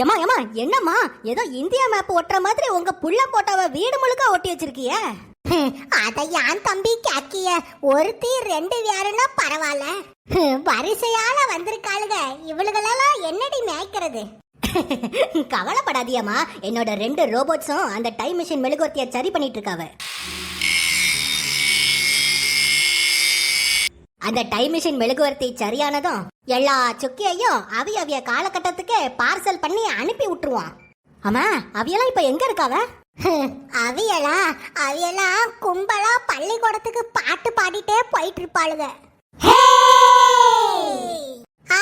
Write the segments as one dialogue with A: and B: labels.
A: ஏமா ஏமா என்னம்மா? ஏதோ இந்தியா மேப் ஒட்டுற மாதிரி உங்க புள்ள போட்டோவை வீடு முழுக்க ஒட்டி வச்சிருக்கிய.
B: அத யான் தம்பி கேக்கிய ஒருத்தி ரெண்டு வேறுனா பரவாயில்ல. வரிசையால வந்திருக்காளுங்க இவளுகளெல்லாம் என்னடி மேய்க்கிறது?
A: கவலைப்படாதியம்மா. என்னோட ரெண்டு ரோபோட்ஸும் அந்த டைம் மிஷின் மெழுகுவர்த்தியை சரி பண்ணிட்டு இருக்காவ. அந்த டைம் மிஷின் மெழுகுவர்த்தி சரியானதும் எல்லா சுக்கியையும் அவி அவிய காலகட்டத்துக்கு பார்சல் பண்ணி அனுப்பி விட்டுருவான். ஆமா அவியெல்லாம் இப்ப எங்க இருக்காவ?
B: அவியலா அவியெல்லாம் கும்பலா பள்ளிக்கூடத்துக்கு பாட்டு பாடிட்டே போயிட்டு இருப்பாளுக ஆ,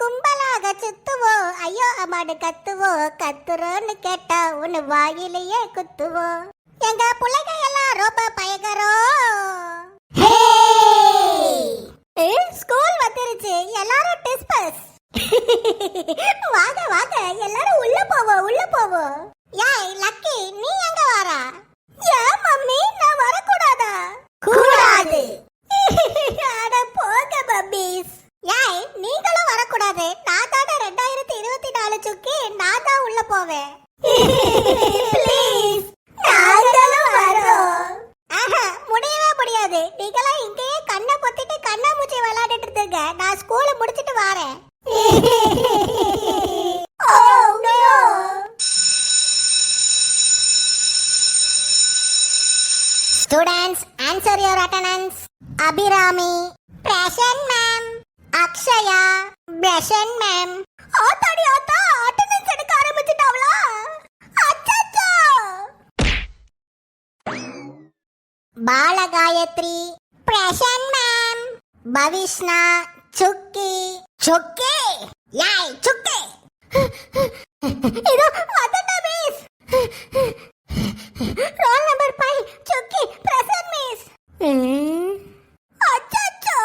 B: கும்பலாக சுத்துவோம் ஐயோ அம்மாடு கத்துவோம் கத்துறோன்னு கேட்டா உன்னு வாயிலேயே குத்துவோம் எங்க பிள்ளைங்க எல்லாம் ரொம்ப பயங்கரம் ஸ்கூல் வந்துருச்சு. எல்லாரும் டிஸ்பஸ் வாங்க வாங்க. எல்லாரும் உள்ள போவோம் உள்ள போவோம் ஏய் லக்கி நீ எங்க வரா? ஏ மம்மி நான் வரக்கூடாதா? கூடாது. அட போங்க மம்மிஸ் ஏய் நீங்களும் வரக்கூடாது. நான் தான ரெண்டாயிரத்தி இருபத்தி நாலு சுக்கி நான் தான் உள்ள போவேன். Please Abhirami. Present ma'am Akshaya, present ma'am ஆத்தாடி ஆத்தா, அட்டெண்டன்ஸ் எடுக்க ஆரம்பிச்சிட்டாவளா? அச்சச்சோ! பாலகாயத்ரி, பிரசன் மேம் பவிஷ்ணா, சுக்கி, சுக்கி, யாய் சுக்கி. இதோ வந்துட்டேன் miss roll number five Sukki present miss அச்சச்சோ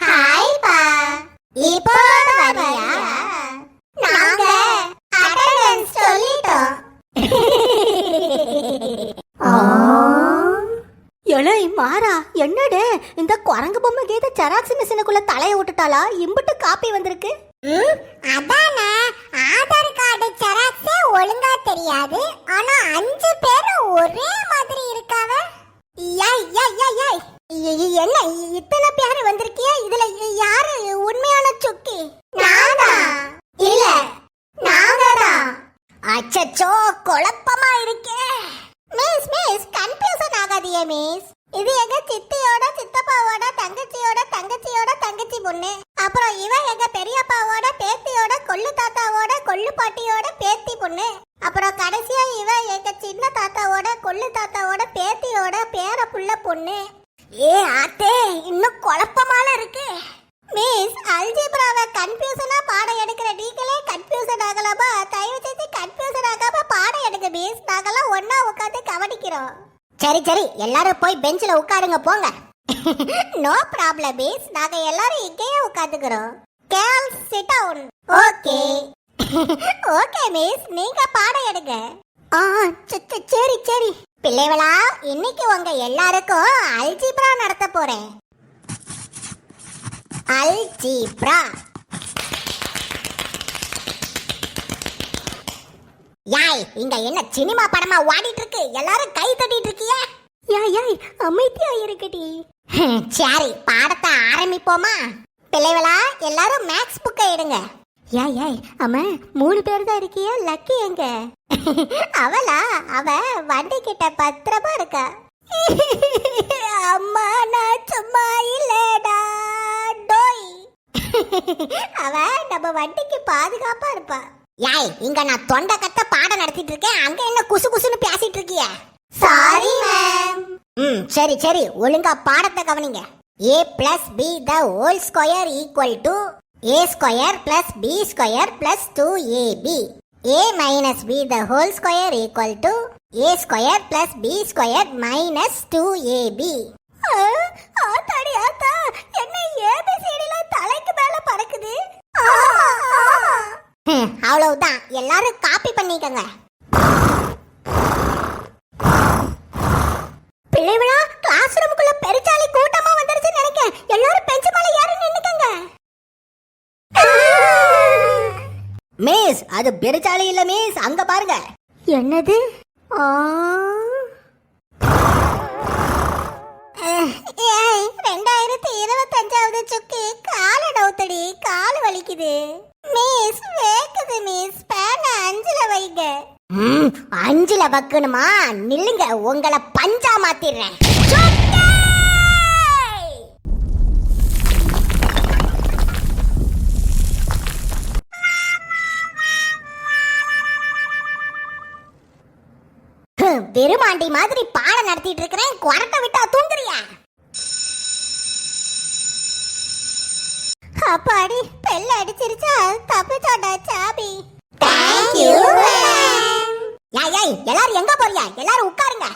B: ஹாய் பா இப்போ வரியா நாங்க அட்டெண்டன்ஸ் சொல்லிட்டோம்
A: எலை மாறா என்னடு இந்த குரங்கு பொம்மை கீத ஜெராக்ஸ் மிஷினுக்குள்ள தலைய விட்டுட்டாளா இம்புட்டு காப்பி வந்திருக்கு.
B: ம், அதானே. ஆதார் கார்டு ஜெராக்ஸே ஒழுங்கா தெரியாது. ஆனா அஞ்சு பேர் ஒரே மாதிரி இருக்காவ. ஏய் ஏய் என்ன இத்தனை பேர் வந்திருக்கியா? இதுல யாரு உண்மையான சொக்கி நானா? இல்ல நாங்கதா அச்சச்சோ குழப்பமா இருக்கே. மிஸ் மிஸ் கன்ஃபியூசன் ஆகாதீங்க மிஸ். இது எங்க சித்தியோட சித்தப்பாவோட தங்கச்சியோட தங்கச்சியோட தங்கச்சி பொண்ணு. அப்புறம் இவன் எங்க பெரியப்பாவோட பேத்தியோட கொள்ளு தாத்தாவோட கொள்ளு பாட்டியோட பேத்தி பொண்ணு. அப்புறம் கடைசியா இவன் எங்க சின்ன தாத்தாவோட கொள்ளு தாத்தாவோட பேத்தியோட பேர புள்ள பொண்ணு. ஏ ஆத்தே இன்னும் குழப்பமால இருக்கு. மிஸ் அல்ஜிப்ராவை கன்ஃபியூஷனா பாடம் எடுக்கிற நீங்களே கன்ஃபியூஷன் ஆகலாமா? தயவு செஞ்சு கன்ஃபியூஷன் ஆகாம பாடம் எடுங்க மிஸ் நாங்கெல்லாம் ஒன்னா உட்காந்து கவனிக்கிறோம். சரி சரி எல்லாரும் போய் பெஞ்சில் உட்காருங்க போங்க. நோ ப்ராப்ளம் மிஸ் நாங்க எல்லாரும் இங்கேயே உட்காந்துக்கிறோம் girl sit down okay okay miss நீங்க பாடம் எடுங்க. ஆ சரி சரி. பிள்ளைகளா இன்னைக்கு உங்க எல்லாருக்கும் அல்ஜிப்ரா நடத்த போறேன். அல்ஜிப்ரா யாய் இங்க என்ன சினிமா படமா ஓடிட்டு இருக்கு? எல்லாரும் கை தட்டிட்டு இருக்கியா?
A: யாய் யாய் அமைதியா இருக்கடி
B: சரி பாடத்தை ஆரம்பிப்போமா? பிள்ளைகளா எல்லாரும் மேக்ஸ் புக்கை எடுங்க.
A: யாய் யாய் அம்மா மூணு பேர் தான் இருக்கியா? லக்கி எங்க?
B: அவளா? அவ வண்டி கிட்ட பத்திரமா இருக்கா. அம்மா நான் சும்மா இல்லடா டோய். அவ நம்ம வண்டிக்கு பாதுகாப்பா இருப்பா. யாய் இங்க நான் தொண்டை கட்ட பாடம் நடத்திட்டு இருக்கேன். அங்க என்ன குசு குசுன்னு பேசிட்டு இருக்கிய? சாரி சரி சரி. ஒழுங்கா பாடத்தை கவனிங்க. A plus B the whole square equal to A square plus B square plus two A B a minus b the whole square equal to a square plus b square minus 2ab ஆத்தாடி ஆத்தா. என்ன ஏபிசிடில தலைக்கு மேல பறக்குது. அவ்வளவுதான். எல்லாரும் copy பண்ணிக்கங்க பிள்ளைவிழா class ரூமுக்குள்ள பெருச்சாலி கூட்டமா வந்துருச்சுன்னு நினைக்கிறேன் எல்லாரும் பெஞ்சு மேல ஏறி நின்னுக்கங்க
A: மிஸ் அது பெருச்சாலி இல்ல மிஸ் அங்க பாருங்க. என்னது?
B: ரெண்டாயிரத்தி இருபத்தஞ்சாவது சுக்கி கால டவுத்தடி கால் வலிக்குது. மிஸ் வேக்குது மிஸ் பேன அஞ்சுல வைங்க.
A: அஞ்சுல பக்கணுமா நில்லுங்க உங்களை பஞ்சா மாத்திடுறேன். வெறுமாண்டி மாதிரி பாடம் நடத்திட்டு இருக்கிறேன். குரட்ட விட்டா தூங்குறியா?
B: அப்பாடி பெல்ல அடிச்சிருச்சா? தப்பிச்சோண்டா சாபி.
A: ஏய் ஏய் எல்லாரும் எங்க போறியா? எல்லாரும் உட்காருங்க.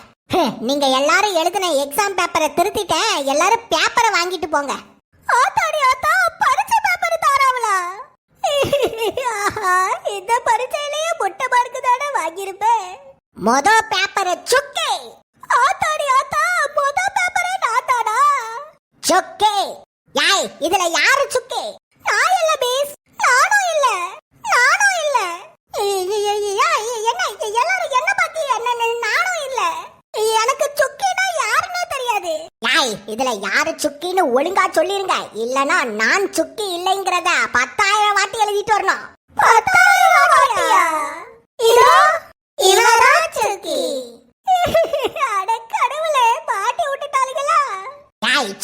A: நீங்க எல்லாரும் எழுதின எக்ஸாம் பேப்பரை திருத்திட்டேன். எல்லாரும் பேப்பரை வாங்கிட்டு போங்க.
B: ஆத்தாடி ஆத்தா பரிச்சை பேப்பர் தாராவளா? இந்த பரீட்சையிலேயே முட்டை மார்க்கு தானே வாங்கியிருப்பேன்.
A: மொத பேப்பரை சுக்கே.
B: ஆத்தாடி ஆத்தா முத பேப்பரே நாத்தாடா.
A: சுக்கே. யாய் இதுல யாரு சுக்கே?
B: நான் இல்ல மிஸ் நானும் இல்ல. நானும் இல்ல. ஏய், என்ன எல்லாரும் என்ன பத்தி என்ன- நானும் இல்ல. எனக்கு சுக்கினா யாருன்னே தெரியாது.
A: யாய் இதுல யாரு சுக்கின்னு ஒழுங்கா சொல்லிருங்க. இல்லனா நான் சுக்கி இல்லைங்கிறத பத்தாயிரம் வாட்டி எழுதிட்டு வரணும்.
B: பத்தாயிரம் வாட்டியா? இதோ இவதான் சுக்கி அட கடவுளே மாட்டி விட்டுட்டாளுங்களா
A: யாய்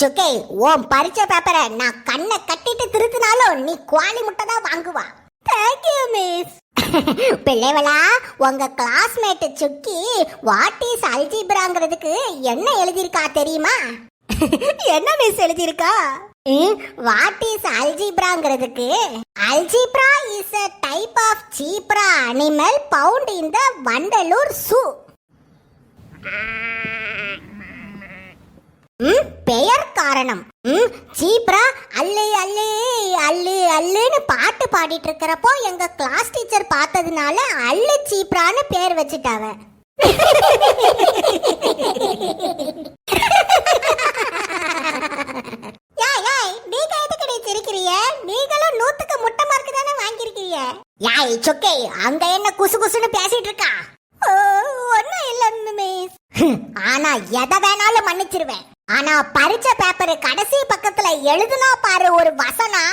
A: சுக்கே உன் பரிச்சை பேப்பரை நான் கண்ணை கட்டிட்டு திருத்தினாலும் நீ குவாலி முட்டை தான் வாங்குவா.
B: தேங்க்யூ மிஸ்
A: பிள்ளைவளா உங்க கிளாஸ்மேட் சுக்கி வாட் இஸ் அல்ஜிப்ராங்கிறதுக்கு என்ன எழுதியிருக்கா தெரியுமா?
B: என்ன மிஸ் எழுதியிருக்கா?
A: What is அல்ஜிப்ராங்கிறதுக்கு algebra is a type of zebra animal found in the Vandalur zoo பெயர் காரணம். ம், ஜீப்ரா அல்லு அல்லு அல்லு அல்லுன்னு பாட்டு பாடிட்டு இருக்கிறப்போ எங்க கிளாஸ் டீச்சர் பார்த்ததுனால அல்லு ஜீப்ரான்னு பேர் வச்சுட்டாவ.
B: நீங்களும் நூத்துக்கு முட்டை மார்க் தானே வாங்கியிருக்கீங்க.
A: யாய் சொக்கே அங்க என்ன குசு குசுன்னு பேசிட்டு இருக்கா
B: ஒன்னும் இல்ல மிஸ்
A: ஆனா எதை வேணாலும் மன்னிச்சிருவேன். ஆனா பரிச்ச பேப்பர் கடைசி பக்கத்துல எழுதுனா பாரு ஒரு வசனா?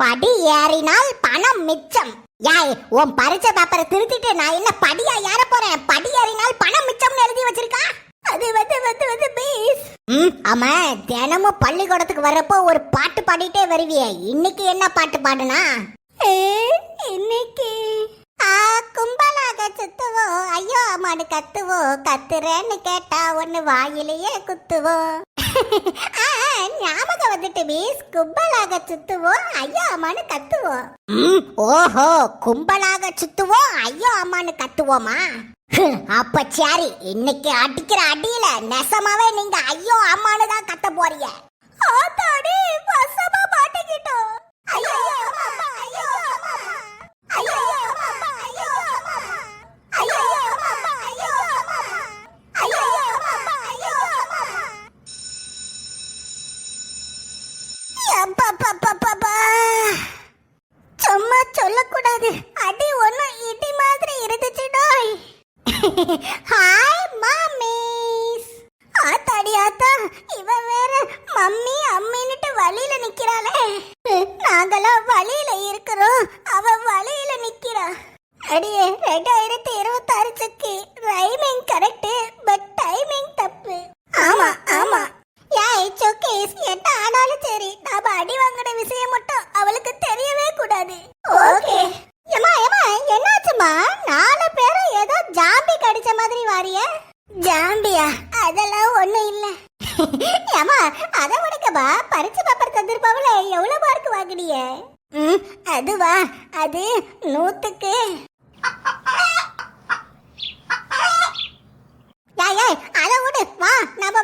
A: படி ஏறினால் பணம் மிச்சம். யாய் உன் பரிச்ச பேப்பரை திருத்திட்டு நான் என்ன படியா ஏற போறேன்? படி ஏறினால் பணம் மிச்சம்னு எழுதி வச்சிருக்கா?
B: அது வந்து வந்து வந்து பீஸ்
A: ம் ஆமா தினமும் பள்ளிக்கூடத்துக்கு வரப்போ ஒரு பாட்டு பாடிட்டே வருவியே. இன்னைக்கு என்ன பாட்டு பாடுனா?
B: இன்னைக்கு. கும்பலாக சுத்துவோம் ஐயோ அம்மானு கத்துவோம் கத்துறேன்னு கேட்டா ஒண்ணு வாயிலேயே குத்துவோம் ஞாபகம் வந்துட்டு மிஸ் கும்பலாக சுத்துவோம் ஐயோ அம்மானு கத்துவோம்
A: ஓஹோ கும்பலாக சுத்துவோம் ஐயோ அம்மான்னு கத்துவோமா அப்ப சரி இன்னைக்கு அடிக்கிற அடியில நெசமாவே நீங்க ஐயோ அம்மான்னு தான் கத்த போறீங்க
B: ஆத்தாடி வசமா மாட்டிக்கிட்டோம் ஐயோ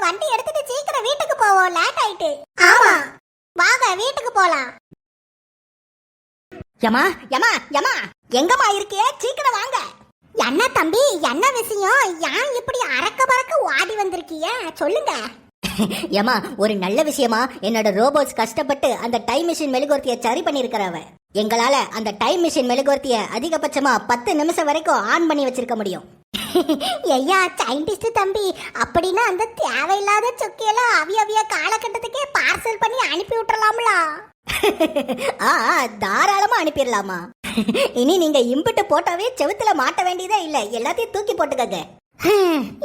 B: வண்டி எடுத்துட்டு சீக்கிரம் வீட்டுக்கு போவோம். லேட் ஆயிட்டு. ஆமா. வாங்க வீட்டுக்கு போலாம்.
A: யமா யமா யமா. எங்கம்மா இருக்கிய? சீக்கிரம் வாங்க.
B: என்ன தம்பி என்ன விஷயம்? ஏன் இப்படி அரக்க பறக்க ஓடி வந்திருக்கீங்க சொல்லுங்க.
A: ஏமா ஒரு நல்ல விஷயமா என்னோட ரோபோட்ஸ் கஷ்டப்பட்டு அந்த டைம் மிஷின் மெழுகுவர்த்தியை சரி பண்ணிருக்கிறவ எங்களால அந்த டைம் மிஷின் மெழுகுவர்த்திய அதிகபட்சமா பத்து நிமிஷம் வரைக்கும் ஆன் பண்ணி வச்சிருக்க முடியும்.
B: ஐயா சயின்டிஸ்ட் தம்பி. அப்படின்னா அந்த தேவையில்லாத சொக்கியெல்லாம் அவிய அவிய காலகட்டத்துக்கே பார்சல் பண்ணி அனுப்பி விட்டுறலாம்ல
A: ஆ ஆ, தாராளமா அனுப்பிடலாமா. இனி நீங்க இம்பிட்டு போட்டாவே செவுத்துல மாட்ட வேண்டியதே இல்ல. எல்லாத்தையும் தூக்கி போட்டுக்கங்க.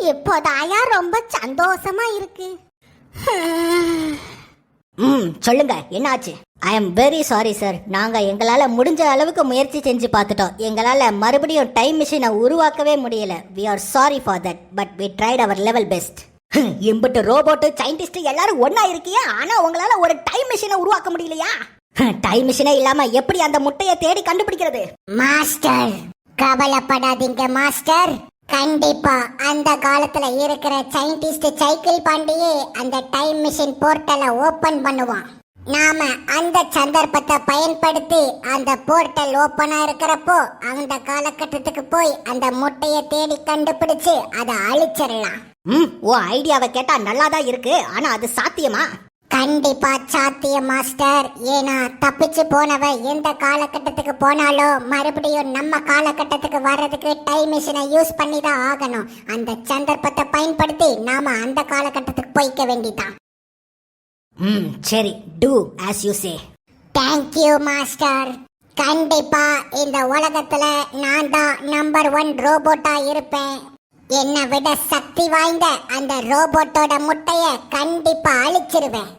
B: இப்போதாயா ரொம்ப சந்தோஷமா இருக்கு.
A: ம் சொல்லுங்க. என்னாச்சு? I am very sorry sir நாங்கள் எங்களால் முடிஞ்ச அளவுக்கு முயற்சி செஞ்சு பார்த்துட்டோம். எங்களால் மறுபடியும் டைம் மிஷினை உருவாக்கவே முடியல. We are sorry for that but we tried our level best எம்பிட்டு ரோபோட்டு சயின்டிஸ்ட் எல்லாரும் ஒன்றா இருக்கியா? ஆனா உங்களால ஒரு டைம் மிஷினை உருவாக்க முடியலையா? டைம் மிஷினே இல்லாம எப்படி அந்த முட்டையை தேடி கண்டுபிடிக்கிறது?
B: மாஸ்டர் கவலைப்படாதீங்க மாஸ்டர் கண்டிப்பா அந்த காலத்துல இருக்கிற சயின்டிஸ்ட் சைக்கிள் பாண்டியே அந்த டைம் மிஷின் போர்ட்டலை ஓபன் பண்ணுவான். நாம அந்த சந்தர்ப்பத்தை பயன்படுத்தி அந்த போர்ட்டல் ஓபனா இருக்கிறப்போ அந்த காலகட்டத்துக்கு போய் அந்த முட்டையை தேடி கண்டுபிடிச்சு அதை அழிச்சிடலாம்.
A: ம் ஓ ஐடியாவை கேட்டா நல்லா தான் இருக்கு ஆனா அது சாத்தியமா?
B: கண்டிப்பா சாத்தியம் மாஸ்டர். ஏன்னா தப்பிச்சு போனவ எந்த காலகட்டத்துக்கு போனாலும் மறுபடியும் நம்ம காலகட்டத்துக்கு வர்றதுக்கு டைம் மிஷினை யூஸ் பண்ணி தான் ஆகணும். அந்த சந்தர்ப்பத்தை பயன்படுத்தி நாம அந்த காலகட்டத்துக்கு போய்க்க வேண்டிதான்.
A: ம் சரி do as you say
B: thank you master கண்டிப்பா இந்த உலகத்துல நான் தான் நம்பர் ஒன் ரோபோட்டா இருப்பேன். என்னை விட சக்தி வாய்ந்த அந்த ரோபோட்டோட முட்டைய கண்டிப்பா அழிச்சிருவேன்.